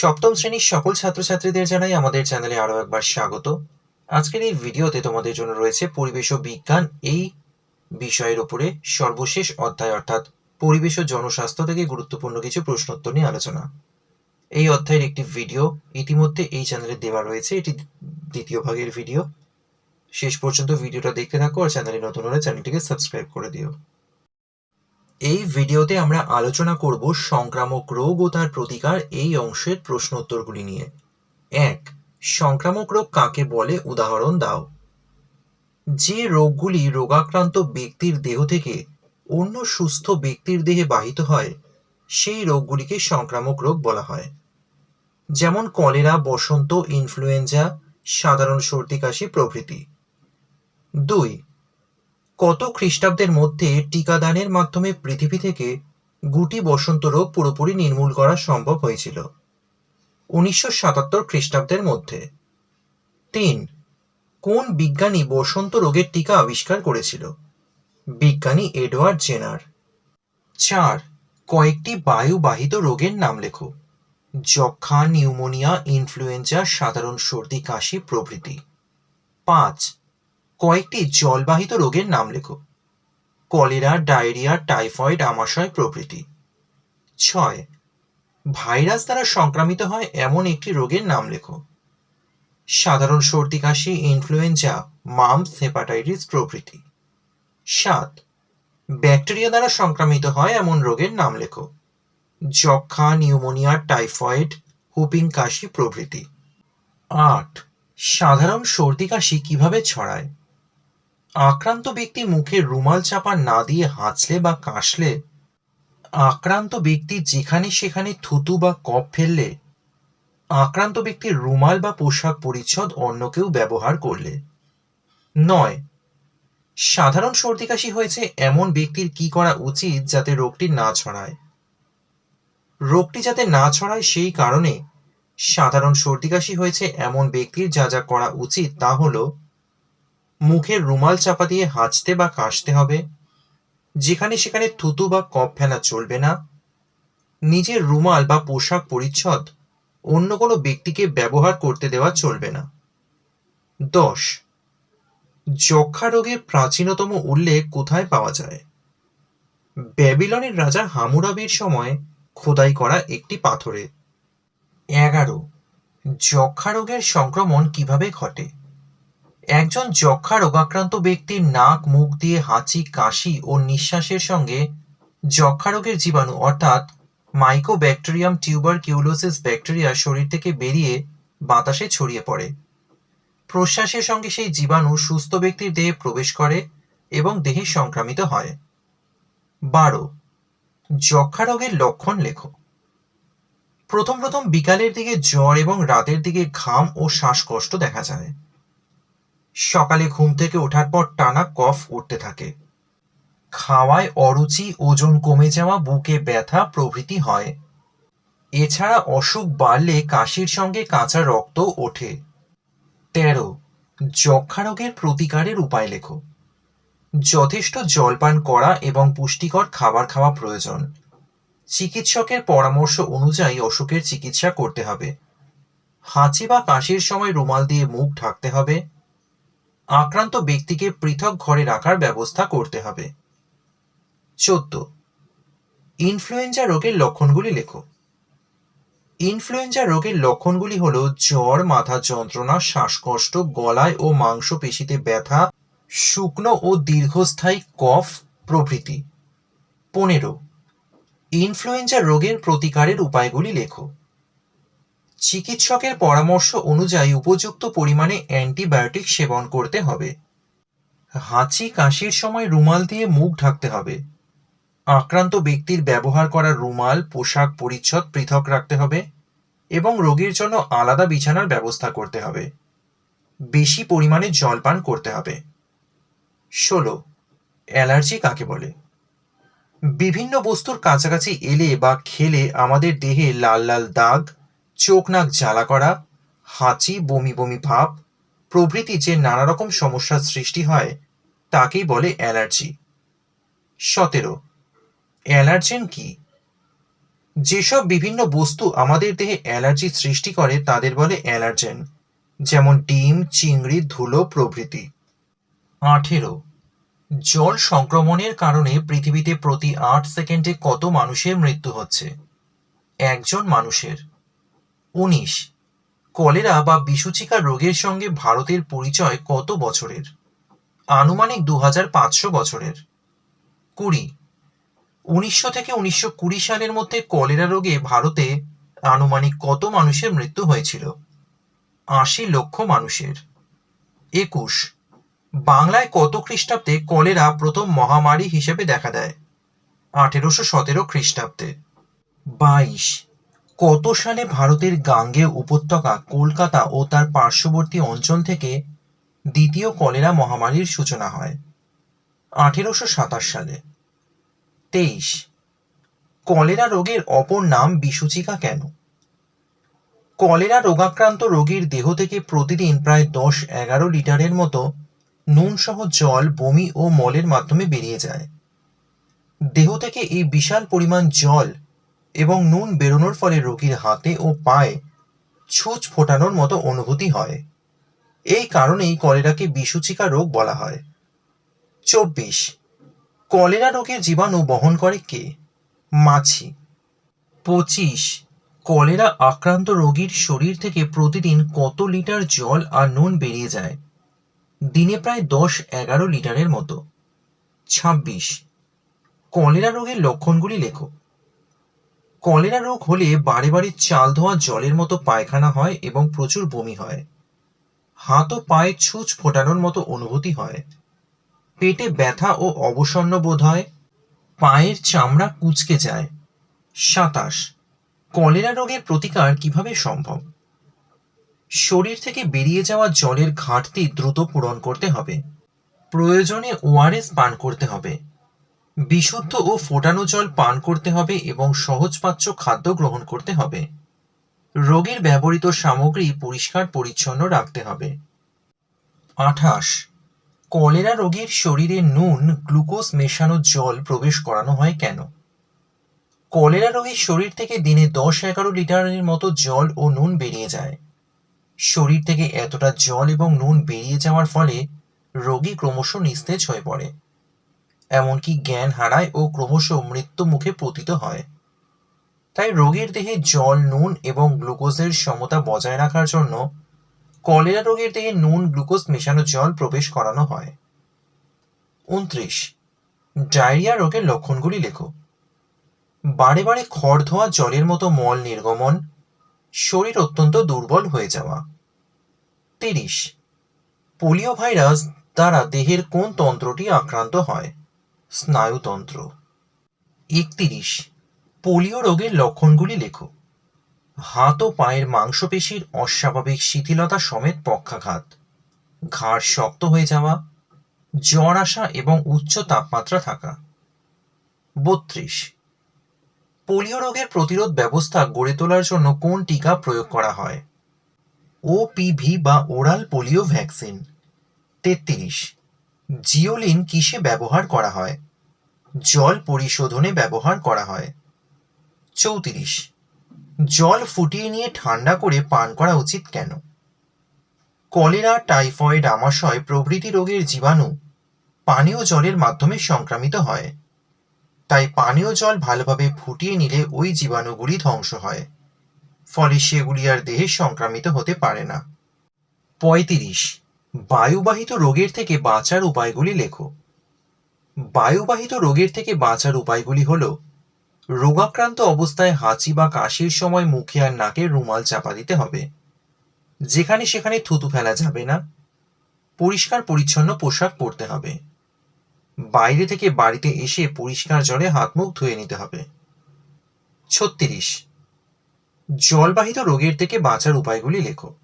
সপ্তম শ্রেণির সকল ছাত্রছাত্রীদের জানাই আমাদের চ্যানেলে আরও একবার স্বাগত। আজকের এই ভিডিওতে তোমাদের জন্য রয়েছে পরিবেশ ও বিজ্ঞান এই বিষয়ের উপরে সর্বশেষ অধ্যায়, অর্থাৎ পরিবেশ ও জনস্বাস্থ্য থেকে গুরুত্বপূর্ণ কিছু প্রশ্নোত্তর নিয়ে আলোচনা। এই অধ্যায়ের একটি ভিডিও ইতিমধ্যে এই চ্যানেলে দেওয়া রয়েছে, এটি দ্বিতীয় ভাগের ভিডিও। শেষ পর্যন্ত ভিডিওটা দেখতে থাকো আর চ্যানেলে নতুন হলে চ্যানেলটিকে সাবস্ক্রাইব করে দিও। এই ভিডিওতে আমরা আলোচনা করব সংক্রামক রোগ ও তার প্রতিকার এই অংশের প্রশ্ন উত্তরগুলি নিয়ে। এক, সংক্রামক রোগ কাকে বলে? উদাহরণ দাও। যে রোগগুলি রোগাক্রান্ত ব্যক্তির দেহ থেকে অন্য সুস্থ ব্যক্তির দেহে বাহিত হয়, সেই রোগগুলিকে সংক্রামক রোগ বলা হয়। যেমন কলেরা, বসন্ত, ইনফ্লুয়েঞ্জা, সাধারণ সর্দি কাশি প্রভৃতি। দুই কত খ্রিস্টাব্দের মধ্যে টিকাদানের মাধ্যমে পৃথিবী থেকে গুটি বসন্ত রোগ পুরোপুরি নির্মূল করা সম্ভব হয়েছিল। উনিশশো সাতাত্তর খ্রিস্টাব্দের মধ্যে। তিন, কোন বিজ্ঞানী বসন্ত রোগের টিকা আবিষ্কার করেছিল? বিজ্ঞানী এডওয়ার্ড জেনার। চার, কয়েকটি বায়ুবাহিত রোগের নাম লেখো। যক্ষা নিউমোনিয়া, ইনফ্লুয়েঞ্জা, সাধারণ সর্দি, কাশি প্রভৃতি। পাঁচ কয়েকটি জলবাহিত রোগের নাম লেখো। কলেরা, ডায়রিয়া, টাইফয়েড, আমাশয় প্রভৃতি। ছয়, ভাইরাস দ্বারা সংক্রামিত হয় এমন একটি রোগের নাম লেখো। সাধারণ সর্দি, কাশি, ইনফ্লুয়েঞ্জা, মামস, হেপাটাইটিস প্রভৃতি। সাত, ব্যাকটেরিয়া দ্বারা সংক্রামিত হয় এমন রোগের নাম লেখো। যক্ষা নিউমোনিয়া, টাইফয়েড, হুপিং, কাশি প্রভৃতি। আট, সাধারণ সর্দি, কাশি কীভাবে ছড়ায়? আক্রান্ত ব্যক্তি মুখে রুমাল চাপা না দিয়ে হাঁচলে বা কাশলে, আক্রান্ত ব্যক্তি যেখানে সেখানে থুতু বা কপ ফেললে, আক্রান্ত ব্যক্তির রুমাল বা পোশাক পরিচ্ছদ অন্য কেউ ব্যবহার করলে। নয়, সাধারণ সর্দি কাশি হয়েছে এমন ব্যক্তির কি করা উচিত যাতে রোগটি না ছড়ায়? রোগটি যাতে না ছড়ায় সেই কারণে সাধারণ সর্দি কাশি হয়েছে এমন ব্যক্তির যা যা করা উচিত তা হলো মুখের রুমাল চাপা দিয়ে হাঁচতে বা কাশতে হবে, যেখানে সেখানে থুতু বা কপ ফেলা চলবে না, নিজের রুমাল বা পোশাক পরিচ্ছদ অন্য কোনো ব্যক্তিকে ব্যবহার করতে দেওয়া চলবে না। দশ, যক্ষা রোগের প্রাচীনতম উল্লেখ কোথায় পাওয়া যায়? ব্যাবিলনের রাজা হামুরাবির সময় খোদাই করা একটি পাথরে। এগারো, যক্ষা রোগের সংক্রমণ কীভাবে ঘটে? একজন যক্ষা রোগাক্রান্ত ব্যক্তির নাক, মুখ দিয়ে হাঁচি, কাশি ও নিঃশ্বাসের সঙ্গে যক্ষা রোগের জীবাণু, অর্থাৎ মাইকোব্যাকটেরিয়াম টিউবার কিউলোসিস ব্যাকটেরিয়া শরীর থেকে বেরিয়ে বাতাসে ছড়িয়ে পড়ে। প্রশ্বাসের সঙ্গে সেই জীবাণু সুস্থ ব্যক্তির দেহে প্রবেশ করে এবং দেহে সংক্রামিত হয়। বারো যক্ষা রোগের লক্ষণ লেখো। প্রথম প্রথম বিকালের দিকে জ্বর এবং রাতের দিকে ঘাম ও শ্বাসকষ্ট দেখা যায়। সকালে ঘুম থেকে ওঠার পর টানা কফ উঠতে থাকে। খাওয়ায় অরুচি, ওজন কমে যাওয়া, বুকে ব্যথা, প্রভৃতি হয়। এছাড়া অসুখ বাড়লে কাশির সঙ্গে কাঁচা রক্ত ওঠে। তেরো যক্ষা রোগের প্রতিকারের উপায় লেখো। যথেষ্ট জলপান করা এবং পুষ্টিকর খাবার খাওয়া প্রয়োজন। চিকিৎসকের পরামর্শ অনুযায়ী অসুখের চিকিৎসা করতে হবে। হাঁচি বা কাশির সময় রুমাল দিয়ে মুখ ঢাকতে হবে। আক্রান্ত ব্যক্তিকে পৃথক ঘরে রাখার ব্যবস্থা করতে হবে। চোদ্দ। ইনফ্লুয়েঞ্জা রোগের লক্ষণগুলি লেখো। ইনফ্লুয়েঞ্জা রোগের লক্ষণগুলি হলো জ্বর, মাথা যন্ত্রণা, শ্বাসকষ্ট, গলায় ও মাংসপেশিতে ব্যথা, শুকনো ও দীর্ঘস্থায়ী কফ প্রভৃতি। পনেরো। ইনফ্লুয়েঞ্জা রোগের প্রতিকারের উপায়গুলি লেখো। চিকিৎসকের পরামর্শ অনুযায়ী উপযুক্ত পরিমাণে অ্যান্টিবায়োটিক সেবন করতে হবে। হাঁচি কাশির সময় রুমাল দিয়ে মুখ ঢাকতে হবে। আক্রান্ত ব্যক্তির ব্যবহার করা রুমাল, পোশাক পরিচ্ছদ পৃথক রাখতে হবে এবং রোগীর জন্য আলাদা বিছানার ব্যবস্থা করতে হবে। বেশি পরিমাণে জলপান করতে হবে। ষোলো, অ্যালার্জি কাকে বলে? বিভিন্ন বস্তুর কাছাকাছি এলে বা খেলে আমাদের দেহে লাল লাল দাগ চোখ নাক জ্বালা করা, হাঁচি, বমি বমি ভাব, প্রভৃতি যে নানা রকম সমস্যার সৃষ্টি হয়, তাকেই বলে অ্যালার্জি। সতেরো, অ্যালার্জেন কি? যেসব বিভিন্ন বস্তু আমাদের দেহে অ্যালার্জি সৃষ্টি করে, তাদের বলে অ্যালার্জেন, যেমন ডিম, চিংড়ি, ধুলো প্রভৃতি। আঠেরো, জল সংক্রমণের কারণে পৃথিবীতে প্রতি আট সেকেন্ডে কত মানুষের মৃত্যু হচ্ছে? একজন মানুষের। উনিশ। কলেরা বা বিসূচিকা রোগের সঙ্গে ভারতের পরিচয় কত বছরের? আনুমানিক দু হাজার পাঁচশো বছরের। কুড়ি। উনিশশো থেকে উনিশশো কুড়ি সালের মধ্যে কলেরা রোগে ভারতে আনুমানিক কত মানুষের মৃত্যু হয়েছিল? আশি লক্ষ মানুষের। একুশ। বাংলায় কত খ্রিস্টাব্দে কলেরা প্রথম মহামারী হিসেবে দেখা দেয়? আঠেরোশো সতেরো খ্রিস্টাব্দে। বাইশ। কত সালে ভারতের গাঙ্গেয় উপত্যকা কলকাতা ও তার পার্শ্ববর্তী অঞ্চল থেকে দ্বিতীয় কলেরা মহামারীর সূচনা হয়? আঠেরোশো সাতাশ সালে। তেইশ। কলেরা রোগের অপর নাম বিসূচিকা কেন? কলেরা রোগাক্রান্ত রোগীর দেহ থেকে প্রতিদিন প্রায় দশ এগারো লিটারের মতো নুনসহ জল, বমি ও মলের মাধ্যমে বেরিয়ে যায়। দেহ থেকে এই বিশাল পরিমাণ জল এবং নুন বেরোনোর ফলে রোগীর হাতে ও পায়ে ছুঁচ ফোটানোর মতো অনুভূতি হয়। এই কারণেই কলেরাকে বিসূচিকা রোগ বলা হয়। চব্বিশ। কলেরা রোগের জীবাণু বহন করে কে? মাছি। পঁচিশ। কলেরা আক্রান্ত রোগীর শরীর থেকে প্রতিদিন কত লিটার জল আর নুন বেরিয়ে যায়? দিনে প্রায় দশ, এগারো লিটারের মতো। ছাব্বিশ। কলেরা রোগের লক্ষণগুলি লেখো। কলেরা রোগ হলে বারে বাড়ি চাল ধোয়া জলের মতো পায়খানা হয় এবং প্রচুর বমি হয়। হাত ও পায়ে ছুঁচ ফোটানোর মতো অনুভূতি হয়। পেটে ব্যথা ও অবসন্ন বোধ হয়। পায়ের চামড়া কুঁচকে যায়। সাতাশ। কলেরা রোগের প্রতিকার কীভাবে সম্ভব? শরীর থেকে বেরিয়ে যাওয়া জলের ঘাটতি দ্রুত পূরণ করতে হবে। প্রয়োজনে ওআরএস পান করতে হবে। বিশুদ্ধ ও ফোটানো জল পান করতে হবে এবং সহজপাচ্য খাদ্য গ্রহণ করতে হবে। রোগীর ব্যবহৃত সামগ্রী পরিষ্কার পরিচ্ছন্ন রাখতে হবে। আঠাশ। কলেরা রোগীর শরীরে নুন, গ্লুকোজ মেশানো জল প্রবেশ করানো হয় কেন? কলেরা রোগীর শরীর থেকে দিনে দশ এগারো লিটারের মতো জল ও নুন বেরিয়ে যায়। শরীর থেকে এতটা জল এবং নুন বেরিয়ে যাওয়ার ফলে রোগী ক্রমশ নিস্তেজ হয়ে পড়ে। এমনকি জ্ঞান হারায় ও ক্রমশ মৃত্যু মুখে পতিত হয়। তাই রোগীর দেহে জল, নুন এবং গ্লুকোজের সমতা বজায় রাখার জন্য কলেরা রোগীর দেহে নুন, গ্লুকোজ মেশানো জল প্রবেশ করানো হয়। উনত্রিশ। ডায়রিয়া রোগের লক্ষণগুলি লেখো। বারে বারে খড় ধোয়া, জলের মতো মল নির্গমন, শরীর অত্যন্ত দুর্বল হয়ে যাওয়া। তিরিশ। পোলিও ভাইরাস দ্বারা দেহের কোন তন্ত্রটি আক্রান্ত হয়? স্নায়ুতন্ত্র। একত্রিশ, পোলিও রোগের লক্ষণগুলি লেখো। হাত ও পায়ের মাংসপেশির অস্বাভাবিক শিথিলতা সমেত পক্ষাঘাত। ঘাড় শক্ত হয়ে যাওয়া, জ্বর আসা এবং উচ্চ তাপমাত্রা থাকা। বত্রিশ, পোলিও রোগের প্রতিরোধ ব্যবস্থা গড়ে তোলার জন্য কোন টিকা প্রয়োগ করা হয়? ওপিভি বা ওরাল পোলিও ভ্যাকসিন। তেত্রিশ জিওলিন কিসে ব্যবহার করা হয়? জল পরিশোধনে ব্যবহার করা হয়। চৌত্রিশ। জল ফুটিয়ে নিয়ে ঠান্ডা করে পান করা উচিত কেন? কলেরা, টাইফয়েড, আমাশয় প্রভৃতি রোগের জীবাণু পানীয় জলের মাধ্যমে সংক্রামিত হয়। তাই পানীয় জল ভালোভাবে ফুটিয়ে নিলে ওই জীবাণুগুলি ধ্বংস হয়। ফলে সেগুলি আর দেহে সংক্রামিত হতে পারে না। পঁয়ত্রিশ। বায়ুবাহিত রোগের থেকে বাঁচার উপায়গুলি লেখো। বায়ুবাহিত রোগের থেকে বাঁচার উপায়গুলি হল, রোগাক্রান্ত অবস্থায় হাঁচি বা কাশির সময় মুখে আর নাকে রুমাল চাপা দিতে হবে। যেখানে সেখানে থুতু ফেলা যাবে না। পরিষ্কার পরিচ্ছন্ন পোশাক পরতে হবে। বাইরে থেকে বাড়িতে এসে পরিষ্কার জলে হাত মুখ ধুয়ে নিতে হবে। ছত্রিশ, জলবাহিত রোগের থেকে বাঁচার উপায়গুলি লেখো।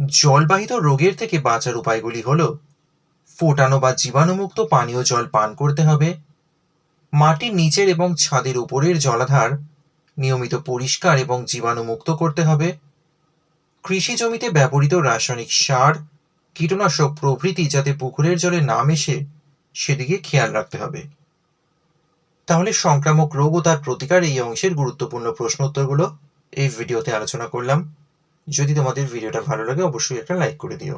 জলবাহিত রোগের থেকে বাঁচার উপায়গুলি হল, ফোটানো বা জীবাণুমুক্ত পানীয় জল পান করতে হবে, মাটির নিচের এবং ছাদের উপরের জলাধার নিয়মিত পরিষ্কার এবং জীবাণুমুক্ত করতে হবে, কৃষি জমিতে ব্যবহৃত রাসায়নিক সার, কীটনাশক প্রভৃতি যাতে পুকুরের জলে না মেশে, সেদিকে খেয়াল রাখতে হবে। তাহলে সংক্রামক রোগ ও তার প্রতিকার এই অংশের গুরুত্বপূর্ণ প্রশ্ন উত্তরগুলো এই ভিডিওতে আলোচনা করলাম। যদি তোমাদের ভিডিওটা ভালো লাগে অবশ্যই একটা লাইক করে দিও।